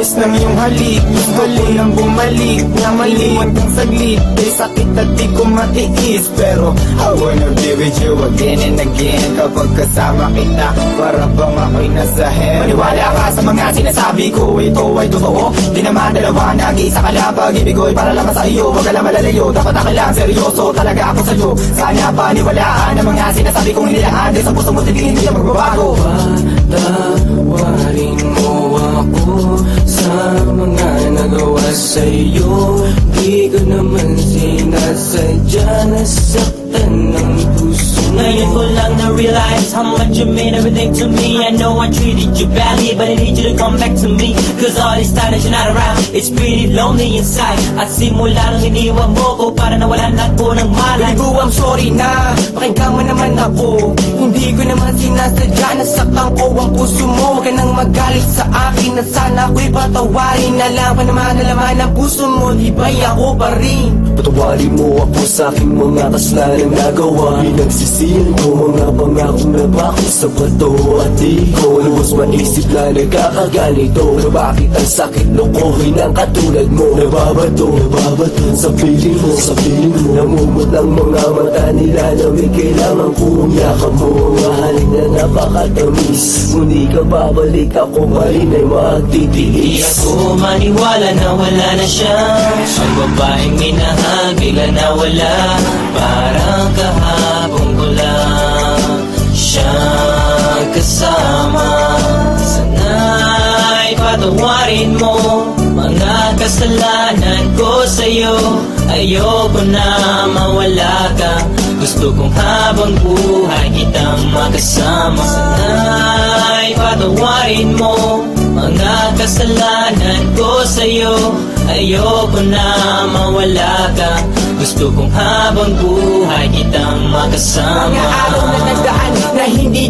halik Gusto ko nang bumalik. Na maliwan kang saglit May sakit at di ko matiis. Pero I wanna be with you again and again. Kapag kasama kita Para bang ako'y nasa heaven Maniwala ka sa mga sinasabi ko Ito ay totoo. Di naman dalawa Nag-iisa ka lang Pag-ibig ko'y para lang sa iyo Huwag ka lang malalayo. Dapat ako lang seryoso Talaga ako sa'yo. Sana paniwalaan Ang mga sinasabi kong inilaan Di sa puso mo tingin Hindi na magbabago. Patawarin mo ako Sa mga nagawa sa'yo. Di ko naman sinasadya Nasaktan ng Ngayon ko lang na-realize how much you mean everything to me. I know I treated you badly but I need you to come back to me. Cause all this time that you're not around It's pretty lonely inside. At simula nang iniwan mo ko Para nawalan na ko ng malay Ligo, I'm sorry na. Pakinggan mo naman ako. Hindi ko naman sinasadya Nasaktan ko ang puso mo Huwag ka nang magalit sa akin. Na sana ako'y patawarin. Alam ko naman na laman ang puso mo Di ba'y ako pa rin. Patawarin mo ako sa aking mga kasalanan nagawa Pinagsisihan ko mga pangako na bakit sa bato At di ko lubos maisip na nagkakaganito. Na bakit ang sakit lokohin ang katulad mo? Nababato, nababato. Sa piling mo, sa piling mo. Namumot ang mga mata nila na may kailangan kong yakap mo. Mahalin na napakatamis. Muli ka babalik ako pa rin ay Di magtitiis. Ako maniwala na wala na siya. Ang babaeng minahal bigla na wala. Parang kahapon kasama. Sana'y patawarin mo Mga kasalanan ko sa'yo. Ayoko na mawala ka. Gusto kong habang buhay kitang makasama. Sana'y patawarin mo Mga kasalanan ko sa'yo. Ayoko na mawala ka. Gusto kong habang buhay kitang makasama. Mga araw na nagdaan na hindi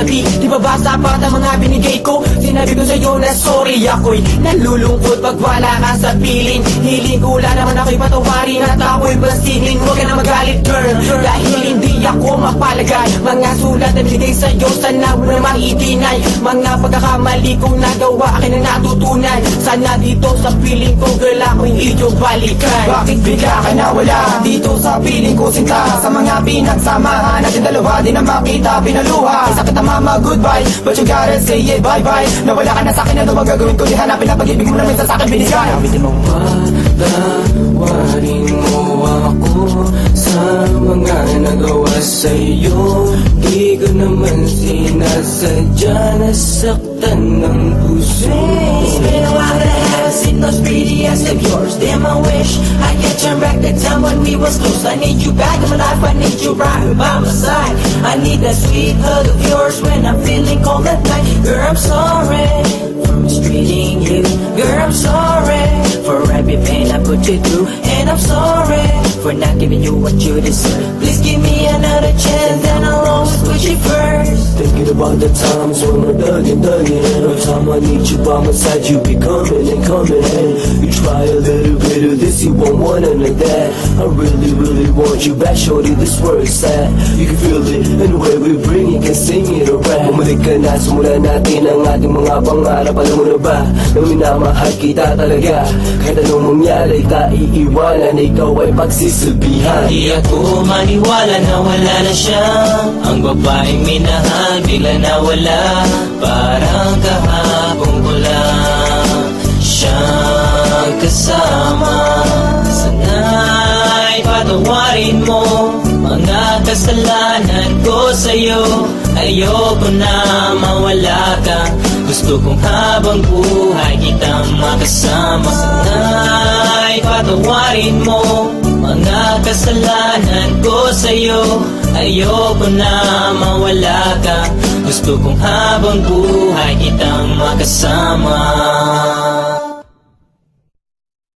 katabi Di ba basa pa ang mga binigay ko? Sinabi ko sa'yo na sorry ako'y nalulungkot Pag wala ka sa piling. Hiling ko lang naman ako'y patawarin At ako'y pasigin Huwag ka na magalit girl Dahil hindi ako mapalagay. Mga sulat na binigay sa'yo Sana mo namang itinay Mga pagkakamali kong nagawa Akin na natutunan. Sana dito sa piling ko Girl ako'y iyong balikan. Bakit bigla ka nawala? Dito sa piling ko sinta Sa mga pinagsamahan. Natin dalawa Di na makita pinaluha. Sakit na mama goodbye. But you gotta say it bye bye Nawala ka na sa'kin Ano magagawin ko? Di hanapin na pag-ibig mo na minsan sa'kin binigay. Awitin mo Patawarin mo ako mga nagawa sa'yo Di ko naman sinasadya. Nasaktan ng puso. It's been a while that I haven't seen those pretty eyes of yours Damn, I wish I could turn back the time when we was close I need you back in my life, I need you right by my side I need that sweet hug of yours when I'm feeling cold at night Girl, I'm sorry. For mistreating you Girl, I'm sorry for every pain I put you through And I'm sorry for not giving you what you deserve. Please give me another chance and I'll always put you first. Thinking about the times when we're thugging, thugging Every time I need you by my side, you be coming and coming. And you try a little bit of this, you want none of that. I really, really want you back, shorty, this it's at. You can feel it, and the way we bring it, can sing it Bumalik ka na, simulan natin ang ating mga pangarap. Alam mo na ba, na minamahal kita talaga? Kahit anong mangyari, ka iiwanan Ikaw ay pagsisilbihan Di ako maniwala na wala na siya. Ang babaeng minahal bigla na wala. Parang kahapon ko lang Siyang kasama. Sana'y patawarin mo Mga kasalanan ko sa'yo Ayoko na mawala ka. Gusto kong habang buhay kitang makasama Sana'y patawarin mo. Mga kasalanan ko sa'yo Ayoko na mawala ka. Gusto kong habang buhay kitang makasama